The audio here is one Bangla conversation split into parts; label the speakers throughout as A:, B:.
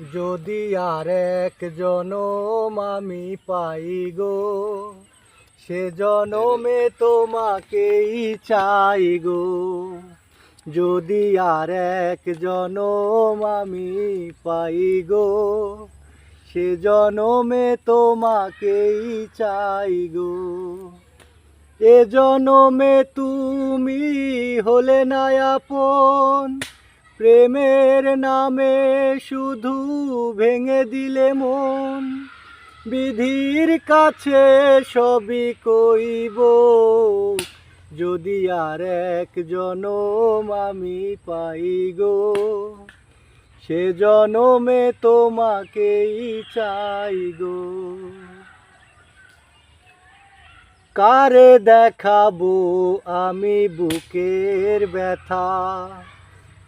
A: যদি আর এক জনম আমি পাই গো, সে জনমে তোমাকেই চাই গো। যদি আর এক জনম আমি পাই গো, সে জনমে তোমাকেই চাই গো। এ জনমে তুমি হলে না আপন প্রেমের নামে শুধু ভেঙে দিলে মন। বিধির কাছে সবই কইব। যদি আর এক জনম আমি পাই গো, সে জনমে তোমাকেই চাই গো। কারে দেখাবো আমি বুকের ব্যথা?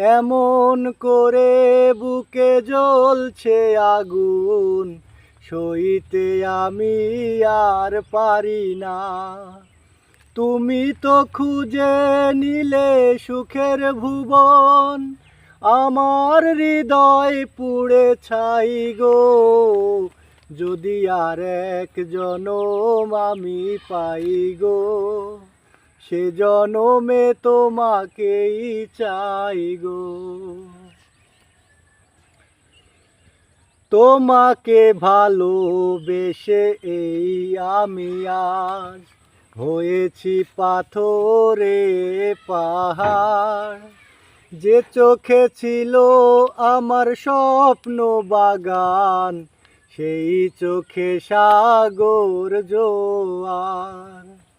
A: এমন করে বুকে জ্বলছে আগুন, সইতে আমি আর পারি না। তুমি তো খুঁজে নিলে সুখের ভুবন, আমার হৃদয় পুড়ে ছাই গো। যদি আর এক জনম আমি পাই গো। সে জনমে তোমাকেই চাই গো। তোমাকে ভালোবেসে এই আমি আজ হয়েছি পাথরে পাহাড়। যে চোখে ছিল আমার স্বপ্ন বাগান, সেই চোখে সাগর জোয়ার।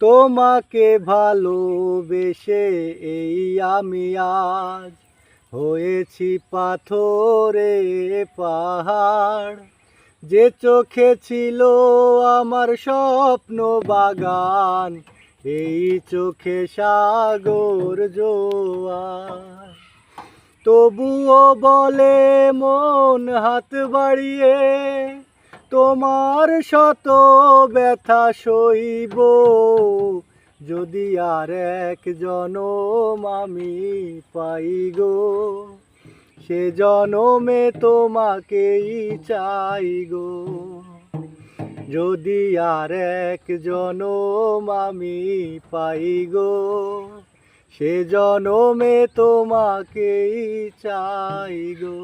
A: তোমাকে ভালোবেসে এই আমি আজ হয়েছি পাথরে পাহাড়। যে চোখে ছিল আমার স্বপ্ন বাগান, এই চোখে সাগর জোয়ার। তবুও বলে মন হাত বাড়িয়ে তোমার শত ব্যথা সইব। যদি আর এক জনম আমি পাই গো, সে জনমে তোমাকেই চাই গো। যদি আর এক জনম আমি পাই গো, সে জনমে তোমাকেই চাই গো।